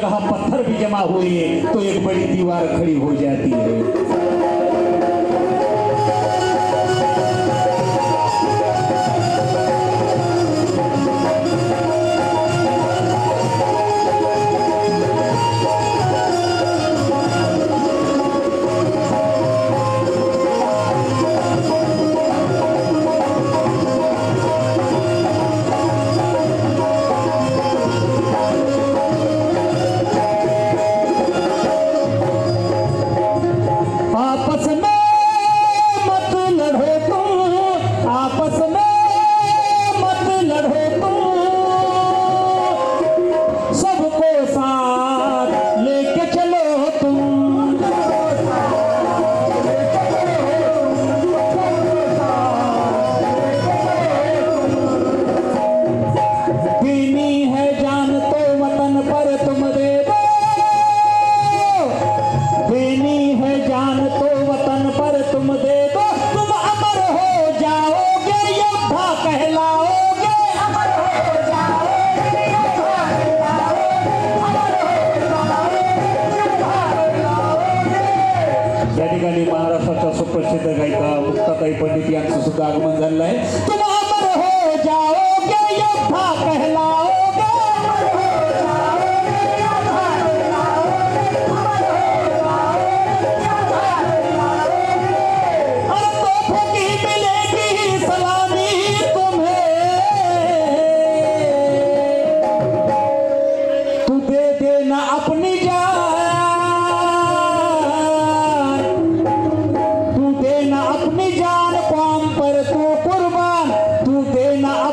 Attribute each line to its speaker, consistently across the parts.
Speaker 1: कहा पत्थर भी जमा हुई है तो एक बड़ी दीवार खड़ी हो जाती है।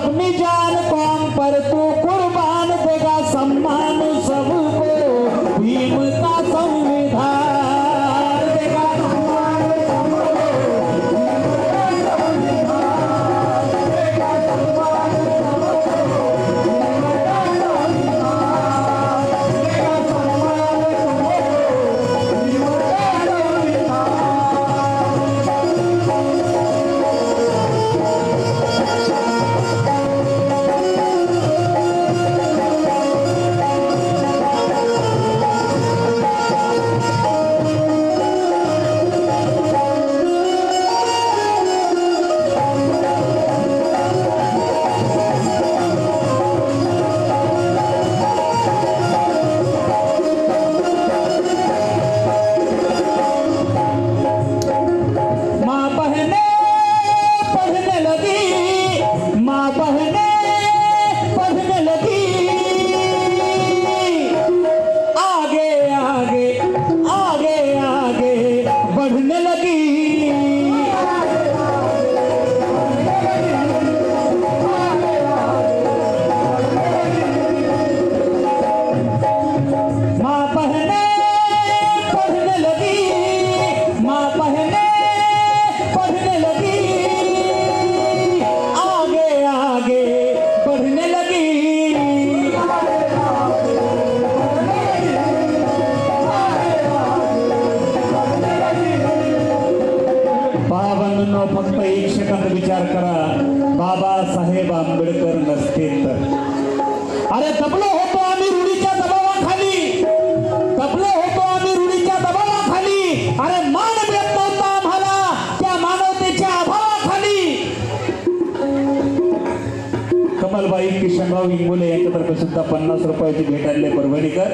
Speaker 1: पर तू भाऊ इंगोले यांच्यातर्फे सुद्धा पन्नास रुपयाची भेट आणले परभणीकर.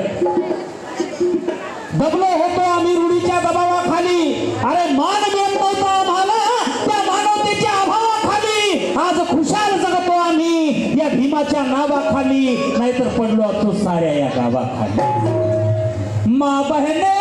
Speaker 1: दबलो होतो आम्ही रुढीच्या दबावाखाली. अरे मान मिळत आम्हाला त्या मानवतेच्या अभावाखाली. आज खुशाल जगतो आम्ही या भीमाच्या नावाखाली. नाहीतर पडलो असतो साऱ्या या गावाखाली. मा
Speaker 2: बहिणे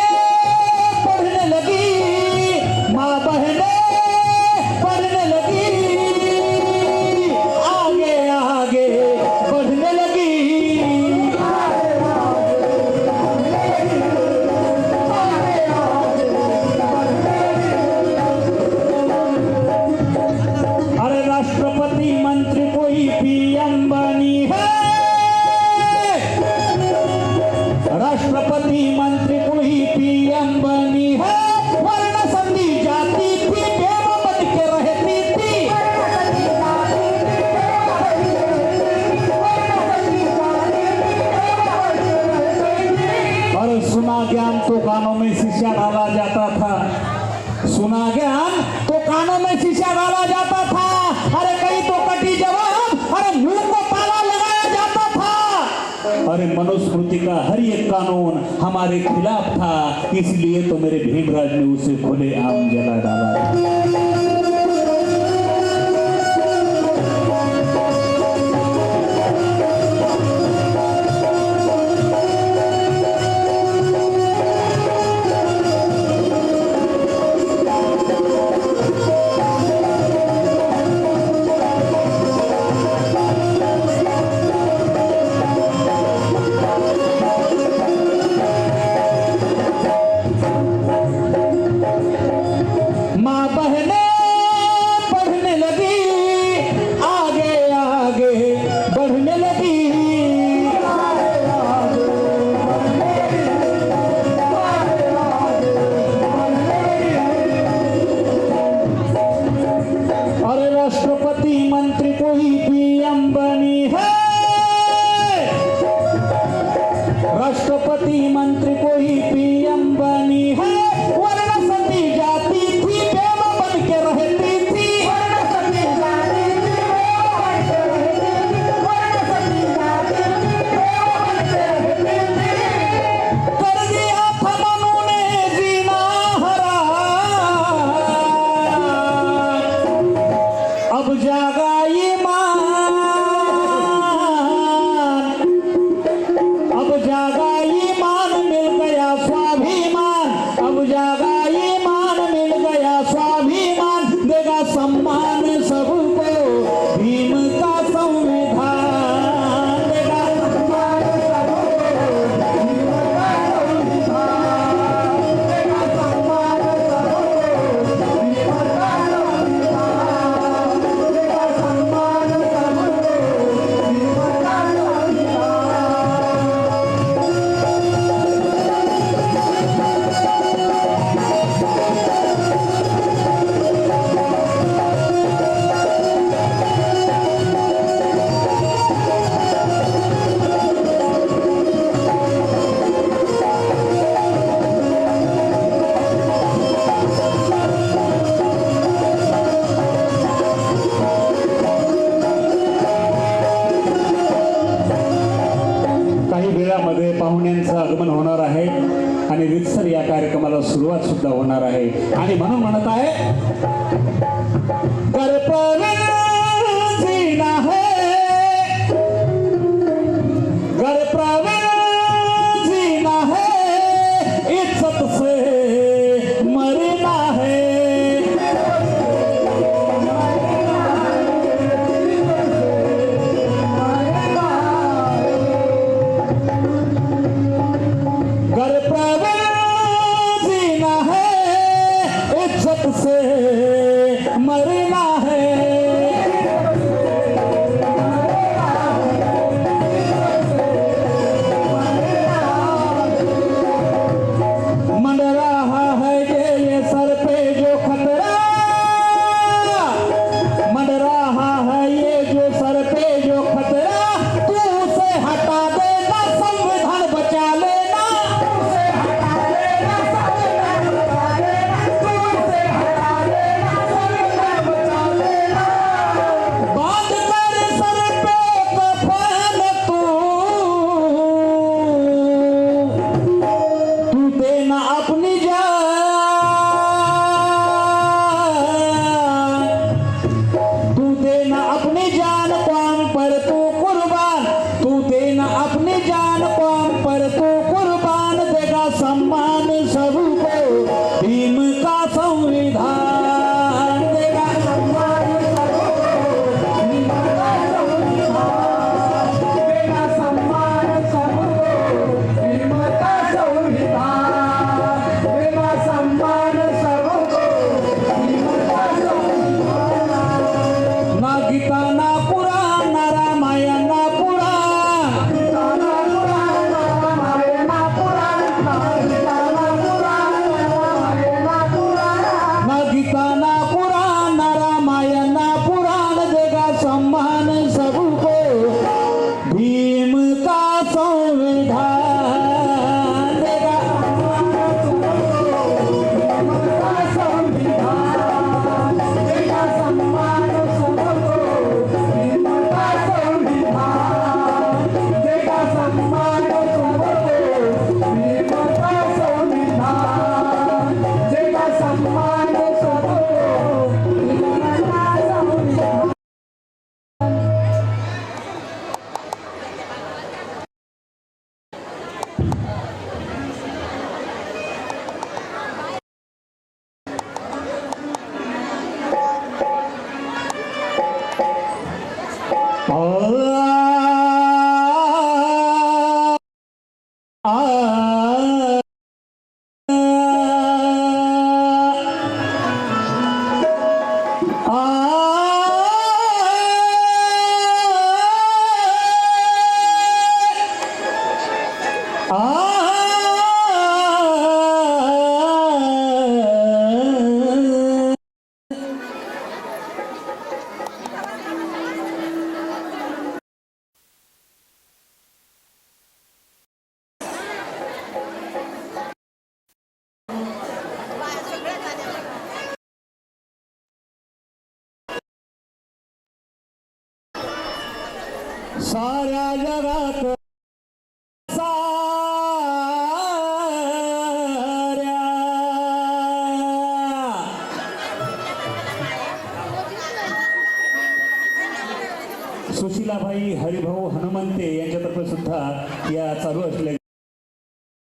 Speaker 2: चालू असलेल्या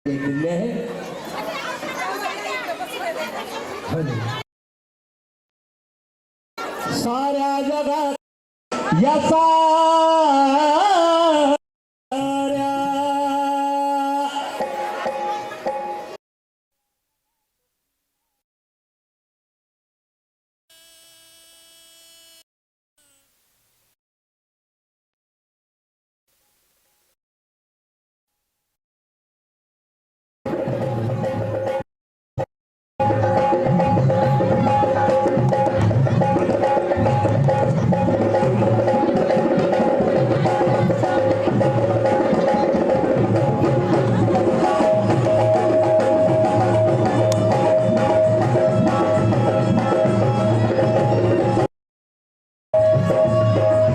Speaker 2: भेट आहे. साऱ्या जगात याचा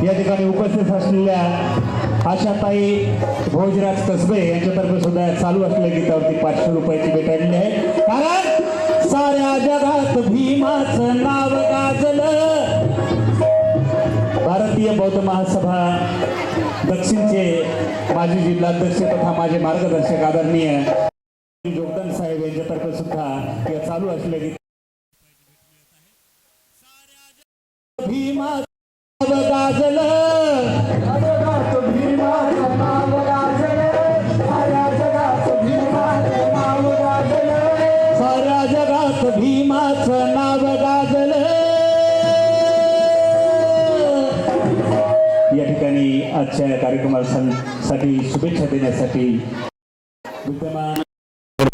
Speaker 2: या ठिकाणी उपस्थित असलेल्या आशाताई भोजराज कसबे यांच्यातर्फे सुद्धा चालू असलेल्या गीतावरती पाचशे रुपयाची भेट आणली आहे. कारण साऱ्या जगात भीमाचं नाव गाजलं. भारतीय बौद्ध महासभा दक्षिणचे माजी जिल्हाध्यक्ष तथा माझे मार्गदर्शक आदरणीय जोगदन साहेब यांच्यातर्फे सुद्धा या चालू असलेल्या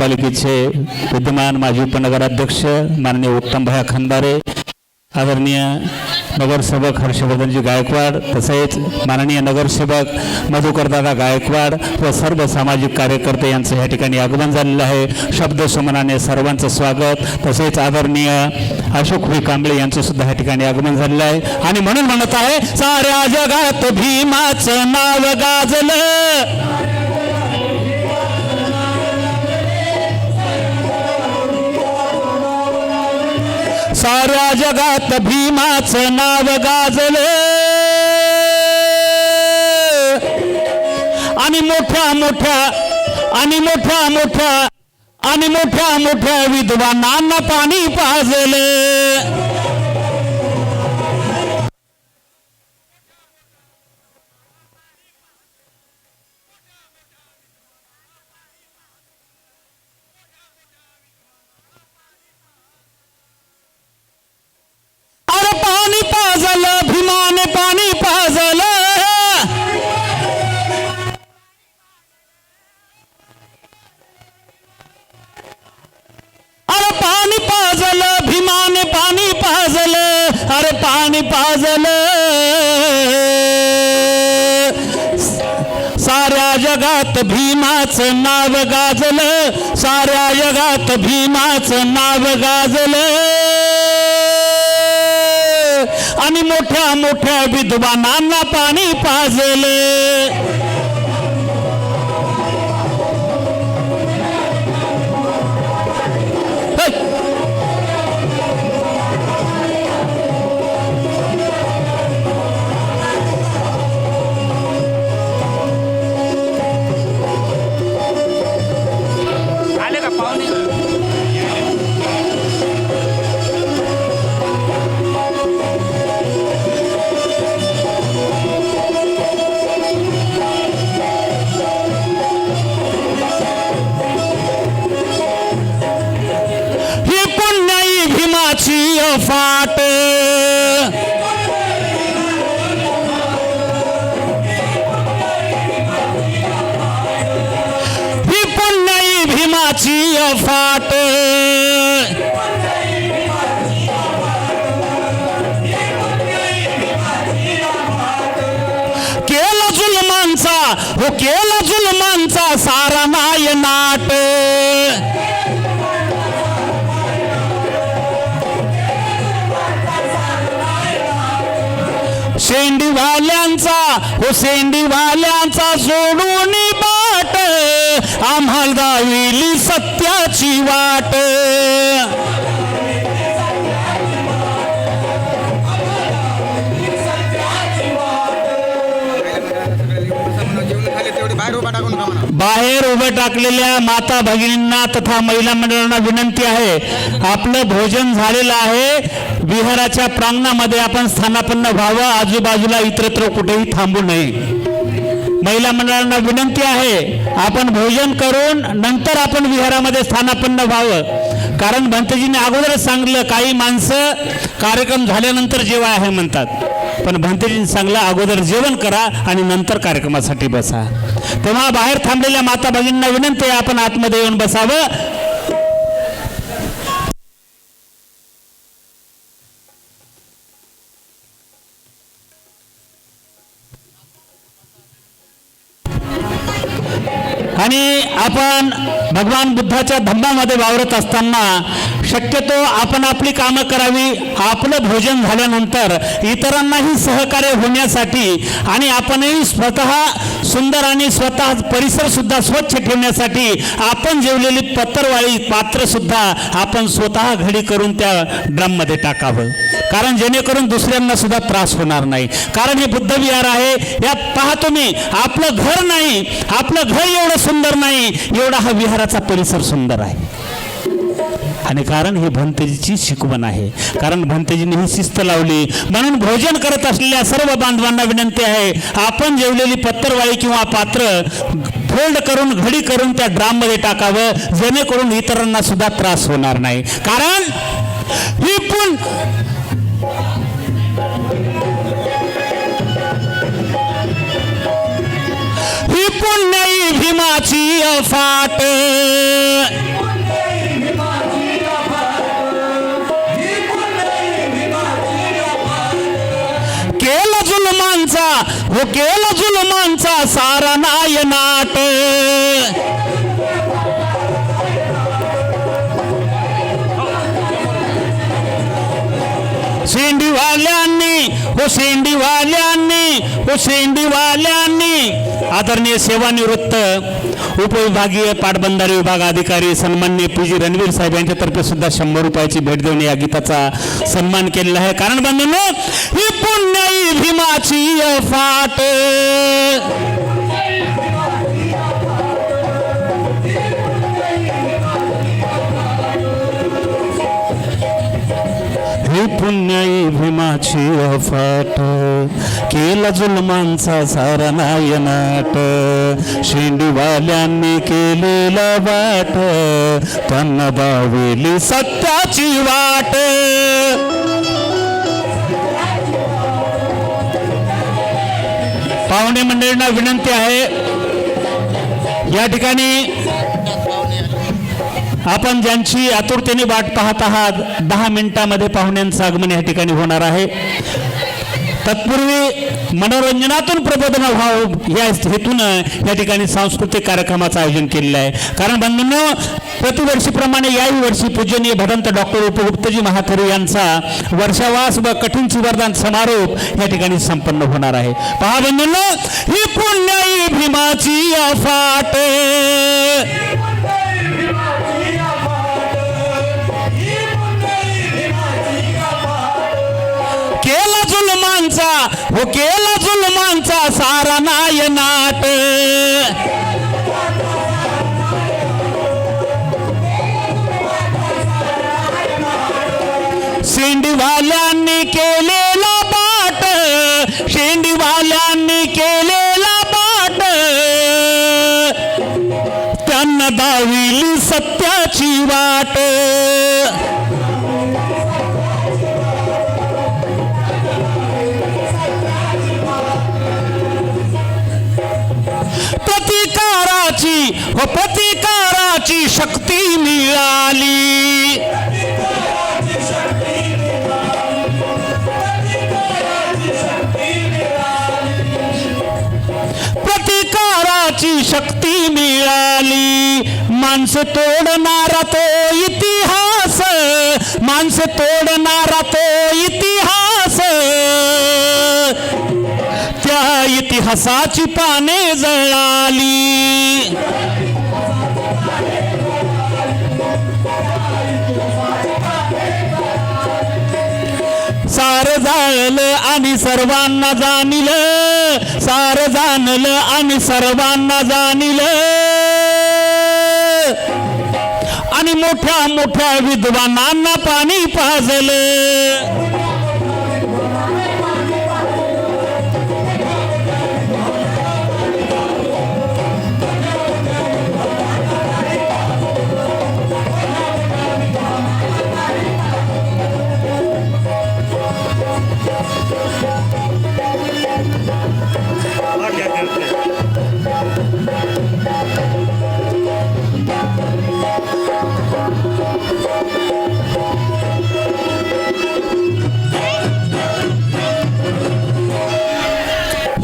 Speaker 1: नगरपालिकेचे विद्यमान माजी उपनगराध्यक्ष माननीय उत्तमभाई खंदारे आदरणीय नगरसेवक हर्षवर्धनजी गायकवाड तसेच माननीय नगरसेवक मधुकरदादा गायकवाड व सर्व सामाजिक कार्यकर्ते यांचं या ठिकाणी आगमन झालेलं आहे. शब्दसुमनाने सर्वांचं स्वागत. तसेच आदरणीय अशोक व्ही. कांबळे यांचं सुद्धा या ठिकाणी आगमन झालेलं आहे. आणि म्हणून म्हणत आहे साऱ्या जगात भीमाचं नाव गाजलं. साऱ्या जगात भीमाच नाव गाजलं. आणि मोठ्या मोठ्या आणि मोठ्या मोठ्या आणि मोठ्या मोठ्या विद्वानांना पाणी पाजलं. मोठ्या मोठ्या विद्वानांना पाणी पाजले. हो केला जुलमांचा सारा नाय नाट. शेंडीवाल्यांचा हो शेंडीवाल्यांचा सोडून बाट. आम्हाला दाविली सत्याची वाट.
Speaker 3: बाहेर उभे
Speaker 1: टाकलेल्या माता भगिनींना तथा महिला मंडळांना विनंती आहे. आपलं भोजन झालेलं आहे. विहाराच्या प्रांगणामध्ये आपण स्थानापन्न व्हावं. आजूबाजूला इतरत्र कुठेही थांबू नये. महिला मंडळांना विनंती आहे. आपण भोजन करून नंतर आपण विहारामध्ये स्थानापन्न व्हावं. कारण भंतजीने अगोदरच सांगलं काही माणसं कार्यक्रम झाल्यानंतर जेवा आहे म्हणतात. पण भंतजीने सांगलं अगोदर जेवण करा आणि नंतर कार्यक्रमासाठी बसा. तेव्हा बाहेर थांबलेल्या माता भगिनींना विनंती आहे आपण आतमध्ये येऊन बसावं. आणि आपण भगवान बुद्धाच्या धम्मामध्ये वावरत असताना शक्यतो आपण आपली कामं करावी आपलं भोजन झाल्यानंतर इतरांनाही सहकार्य होण्यासाठी आणि आपणही स्वतः सुंदर आणि स्वतः परिसर सुद्धा स्वच्छ ठेवण्यासाठी आपण जेवलेली पत्तरवाळी पात्र सुद्धा आपण स्वतः घडी करून त्या ड्रममध्ये टाकावं. कारण जेणेकरून दुसऱ्यांना सुद्धा त्रास होणार नाही. कारण हे बुद्ध विहार आहे यात पहा तुम्ही आपलं घर नाही आपलं घर एवढं सुंदर नाही एवढा हा घराचा परिसर सुंदर आहे. आणि कारण हे भंतेजीची शिकवण आहे. कारण भंतेजीने ही शिस्त लावली. म्हणून भोजन करत असलेल्या सर्व बांधवांना विनंती आहे आपण जेवलेली पत्तरवाळी किंवा पात्र फोल्ड करून घडी करून त्या ड्राममध्ये टाकावं. जेणेकरून इतरांना सुद्धा त्रास होणार नाही. कारण ही पण ही पुण्याई भीमाची अफाट. केला जुलमांचा हो केला जुलमांचा सारा नाय शेंडीवाल्यांनी हो शेंडीवाल्यांनी हो शेंडीवाल्यांनी आदरणीय सेवानिवृत्त उपविभागीय पाटबंधारे विभाग अधिकारी सन्मान्य पी. जी. रणवीर साहेब यांच्यातर्फे सुद्धा शंभर रुपयाची भेट देऊन या गीताचा सन्मान केलेला आहे. कारण बंधूंनो ही पुण्याई भीमाची फाट पुण्याई भीमाची अफाट केला जुलमांचा सारा नायनाट शेंडीवाल्यांनी केलेला वाट त्यांना दावेली सत्याची वाट. पाहुणे मंडळींना विनंती आहे या ठिकाणी आपण ज्यांची आतुरतेने वाट पाहत आहात दहा मिनिटामध्ये पाहुण्यांचं आगमन या ठिकाणी होणार आहे. तत्पूर्वी मनोरंजनातून प्रबोधन व्हावं या हेतून या ठिकाणी सांस्कृतिक कार्यक्रमाचं आयोजन केलेलं आहे. कारण बंधूंनो प्रतिवर्षीप्रमाणे याही वर्षी पूजनीय भदंत डॉक्टर उपगुप्तजी महाथेरू यांचा वर्षावास व कठीण सुवर्धन समारोप या ठिकाणी संपन्न होणार आहे. पहा बंधूंनो ही पुण्याई भीमाची फाटे जुलमांचा हो केला जुलमांचा सारा नाय नाट. शेंडीवाल्यांनी केलेला बाट शेंडीवाल्यांनी केलेला बाट त्यांना दाविली सत्याची वाट. मिळाली प्रतिकाराची शक्ति मिळाली माणसं तोडणारा तो इतिहास। माणसं तोडणारा तो इतिहास। त्या इतिहासाची पाने जळाली आणि सर्वांना जाणीलं. सार जाणलं आणि सर्वांना जाणीलं. आणि मोठ्या मोठ्या विद्वानांना पाणी पाजलं.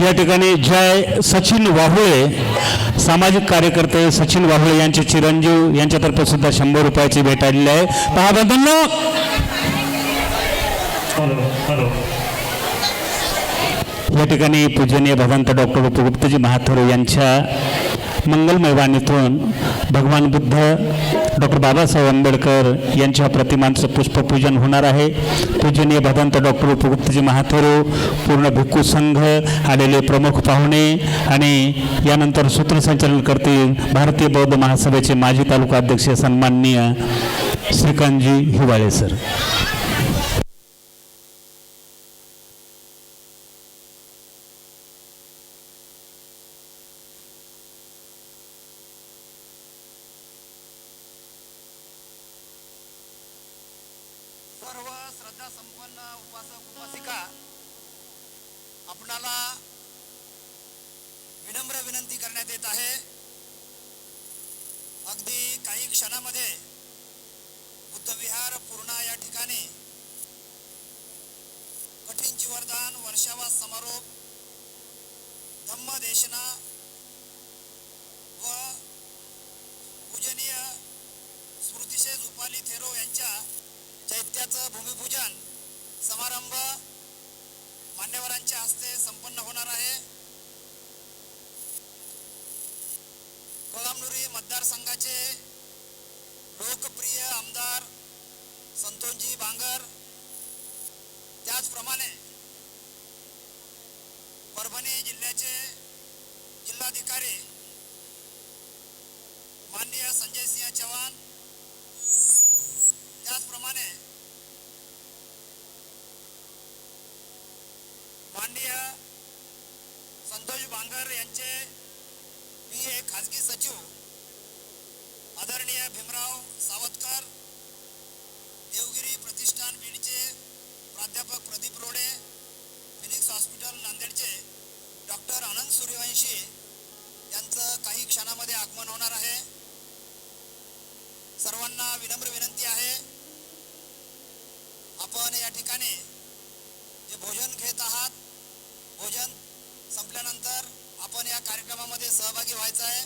Speaker 1: या ठिकाणी जय सचिन वाहुळे सामाजिक कार्यकर्ते सचिन वाहुळे यांचे चिरंजीव यांच्यातर्फे सुद्धा शंभर रुपयाची भेट आलेली आहे. पहा या ठिकाणी पूजनीय भगवंत डॉक्टर उपगुप्तजी महाथोरे यांच्या मंगलमय वाणीतून भगवान बुद्ध डॉक्टर बाबासाहेब आंबेडकर यांच्या प्रतिमांचं पुष्पपूजन होणार आहे. पूजनीय भगवंत डॉक्टर उपगुप्तजी महाथेरो पूर्ण भिक्खू संघ आलेले प्रमुख पाहुणे आणि यानंतर सूत्रसंचालन करतील भारतीय बौद्ध महासभेचे माजी तालुका अध्यक्ष सन्माननीय श्रीकांतजी हिवाळे सर.
Speaker 3: सर्व श्रद्धा संपन्न उपासक उपासिका आपणाला विनम्र विनंती करण्यात येत आहे. अगदी काही क्षणामध्ये बुद्धविहार पूर्णा या ठिकाणी. कठीण जीवरदान वर्षावास समारोप धम्मदेशना व पूजनीय स्मृतिशेष उपाली थेरो यांच्या चैत्याचं भूमिपूजन समारंभ मान्यवरांच्या हस्ते संपन्न होणार आहे. कळमनुरी मतदारसंघाचे लोकप्रिय आमदार संतोषजी बांगर त्याचप्रमाणे परभणी जिल्ह्याचे जिल्हाधिकारी माननीय संजय सिंह चव्हाण त्याचप्रमाणे माननीय संतोष बांगर यांचे मी एक खाजगी सचिव आदरणीय भीमराव सावतकर देवगिरी प्रतिष्ठान बीडचे प्राध्यापक प्रदीप रोडे फिनिक्स हॉस्पिटल नांदेडचे डॉक्टर आनंद सूर्यवंशी यांचं काही क्षणामध्ये आगमन होणार आहे. सर्वांना विनम्र विनंती आहे. आपण या ठिकाणी जे भोजन घेत आहात भोजन संपल्यानंतर आपण या कार्यक्रमामध्ये सहभागी व्हायचं आहे.